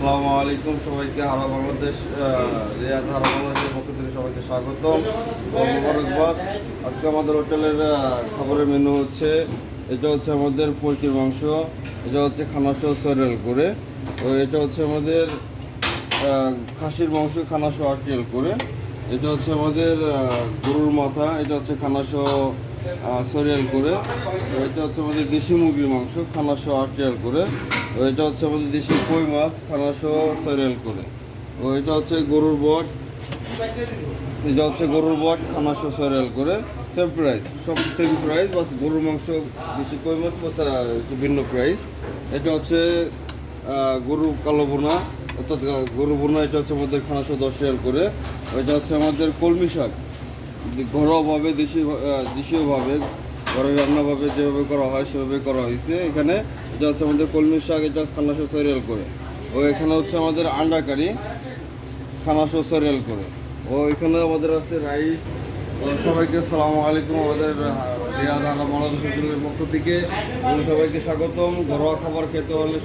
আসসালামু আলাইকুম সবাইকে, হারা বাংলাদেশ রিয়াদ হারা বাংলাদেশের পক্ষ থেকে সবাইকে স্বাগতম। মোবারকবাদ। আজকে আমাদের হোটেলের খাবারের মেনু হচ্ছে, এটা হচ্ছে আমাদের পোলট্রির মাংস, এটা হচ্ছে খানাসহ সরেল করে। ও এটা হচ্ছে আমাদের খাসির মাংস, খানাসহ আরটিএল করে। এটা হচ্ছে আমাদের গরুর মাথা, এটা হচ্ছে খানাসহ সরিয়াল করে, এটা হচ্ছে আমাদের দেশি মুরগির মাংস খানাসহ আটিয়াল করে এটা হচ্ছে আমাদের দেশি কই মাছ খানাসহ সরিয়াল করে। ও এটা হচ্ছে গরুর বট, এটা হচ্ছে গরুর বট খানাসহ সরিয়াল করে সেম প্রাইস সব সেম প্রাইস বাস গরুর মাংস, দেশি কই মাছ বাস একটু ভিন্ন প্রাইস এটা হচ্ছে গরু কালো বোনা অর্থাৎ গরু বোনা এটা হচ্ছে আমাদের খানাসহ দশ রিয়াল করে। এটা হচ্ছে আমাদের কলমি শাক। ঘরোয়াভাবে দেশি দেশীয়ভাবে, ঘরে রান্নাভাবে যেভাবে করা হয়, সেভাবে করা হয়েছে। এখানে এটা হচ্ছে আমাদের কলমি শাক, এটা খানাসো সরিয়াল করে। ও এখানে হচ্ছে আমাদের আন্ডা কারি খানাসো সরিয়াল করে। ও এখানে আমাদের আছে রাইস। সবাইকে সালামু আলাইকুম। আমাদের রিয়াদ আলা বাংলাদেশ পক্ষ থেকে। সবাইকে স্বাগতম। ঘরোয়া খাবার খেতে হলে